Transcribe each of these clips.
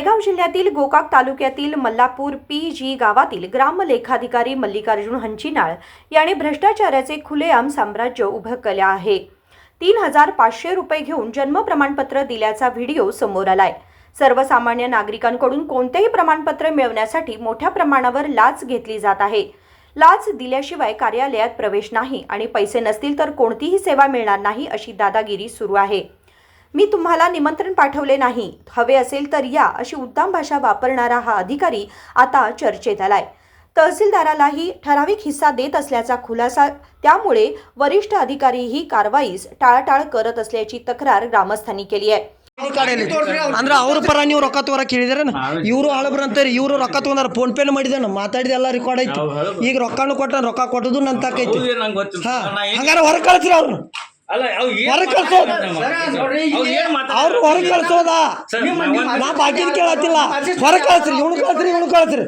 जिल्ह्यातील गोकाक तालुक्यातील Mallapur P G गावातील ग्रामलेखाधिकारी मल्लिकार्जुन हंचिनाळ यांनी भ्रष्टाचाराचे खुलेआम साम्राज्य उभं केले आहे. तीन हजार पाचशे रुपये घेऊन जन्म प्रमाणपत्र दिल्याचा व्हिडिओ समोर आलाय. सर्वसामान्य नागरिकांकडून कोणतेही प्रमाणपत्र मिळवण्यासाठी मोठ्या प्रमाणावर लाच घेतली जात आहे. लाच दिल्याशिवाय कार्यालयात प्रवेश नाही आणि पैसे नसतील तर कोणतीही सेवा मिळणार नाही अशी दादागिरी सुरू आहे. मी तुम्हाला निमंत्रण पाठवले नाही हवे असेल तर या अशी उत्तम भाषा वापरणारा हा अधिकारी आता चर्चेत आलाय तहसीलदारालाही ठराविक हिस्सा देत असल्याचा खुलासा त्यामुळे वरिष्ठ अधिकारी ही कारवाईस टाळाटाळ करत असल्याची तक्रार ग्रामस्थांनी केली आहे ಕಾಡಲ್ಲಿ ಅಂದ್ರೆ ಅವ್ರ ಪರ ನೀವು ರೊಕ್ಕ ತಗೋರ ಕೇಳಿದ್ರೇನ ಇವರು ಹಳಬ್ರ ಅಂತಾರೆ ಇವರು ರೊಕ್ಕ ತಗೊಂಡಾರ ಫೋನ್ ಪೇನ ಮಾಡಿದೇನ ಮಾತಾಡಿದ ಎಲ್ಲ ರೆಕಾರ್ಡ್ ಐತಿ ಈಗ ರೊಕ್ಕನು ಕೊಟ್ಟ ರೊಕ್ಕ ಕೊಟ್ಟದು ನನ್ ತಾಕೈತಿ ಹೌದು, ನಂಗ್ ಗೊತ್ತಿಲ್ಲ. ಹಾ ನಾ ಏನ್- ಹಂಗಾರ ಹೊರಗೆ ಕಳ್ಸ್ರಿ ಅವ್ರನ್ನ ಅಲ್ಲ ಹೊರಗ್ ಕಳ್ಸೋದು. ಅವ್ರು ಹೊರಗೆ ಕಳ್ಸೋದ? ನಾ ಬಾಕಿದ್ ಕೇಳತ್ತಿಲ್ಲ. ಹೊರಗೆ ಕಳ್ಸ್ರಿ ಇವ್ನು ಕಳ್ಸ್ರಿ ಇವ್ನು ಕಳ್ಸ್ರಿ.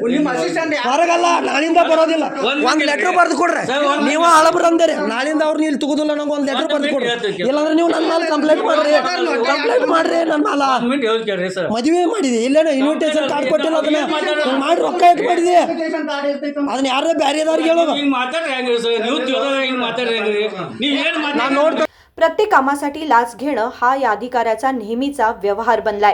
ಹೊರಗಲ್ಲ ನಾಳಿಂದ ಬರೋದಿಲ್ಲ. ಒಂದ್ ಲೆಟರ್ ಬರ್ದು ಕೊಡ್ರಿ. ನೀವು ಹಳಬ್ರ ಅಂದೇರಿ. ನಾಳಿಂದ ಅವ್ರನ್ನ ಇಲ್ಲಿ ತಗೋದಿಲ್ಲ ನಂಗೆ ಒಂದ್ ಲೆಟರ್ ಬರ್ದು ಕೊಡ್ರಿ. ಹೇಳ್ತೀನಿ. ಇಲ್ಲಾಂದ್ರೆ ನೀವು ನನ್ನ ಮೇಲೆ ಕಂಪ್ಲೇಂಟ್ ಮಾಡ್ರಿ. ಕಂಪ್ಲೇಂಟ್ ಮಾಡ್ರಿ ನನ್ನ ಮಾಲ. ಮದುವೆ ಮಾಡಿದೆ. ಇಲ್ಲೇನ ಇನ್ವಿಟೇಷನ್ ಕಾರ್ಡ್ ಕೊಟ್ಟಿಲ್ಲ ಅದನ್ನ. ಮಾಡಿ ರೊಕ್ಕ ಇಟ್ಟು ಮಾಡಿದೆ. ಅದನ್ನ ಯಾರೇ ಬ್ಯಾರೆದವ್ರಿಗೆ ಹೇಳೋದು. ಮಾತಾಡ್ರಿ ನೀವು ಮಾತಾಡ್ರಿ ನೀವ್ ಏನ್ ಮಾತಾಡ್ರಿ प्रत्येक कामासाठी लाच घेणं हा या अधिकाऱ्याचा नेहमीचा व्यवहार बनलाय.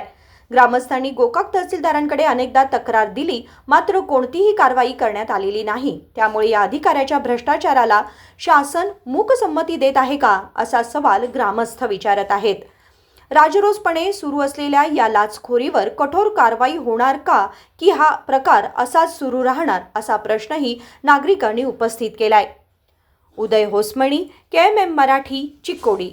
ग्रामस्थांनी गोकाक तहसीलदारांकडे अनेकदा तक्रार दिली मात्र कोणतीही कारवाई करण्यात आलेली नाही. त्यामुळे या अधिकाऱ्याच्या भ्रष्टाचाराला शासन मूकसंमती देत आहे का असा सवाल ग्रामस्थ विचारत आहेत. राजरोसपणे सुरू असलेल्या या लाचखोरीवर कठोर कारवाई होणार का की हा प्रकार असाच सुरू राहणार असा प्रश्नही नागरिकांनी उपस्थित केलाय. Uday Hosamani K M M Marathi Chikodi.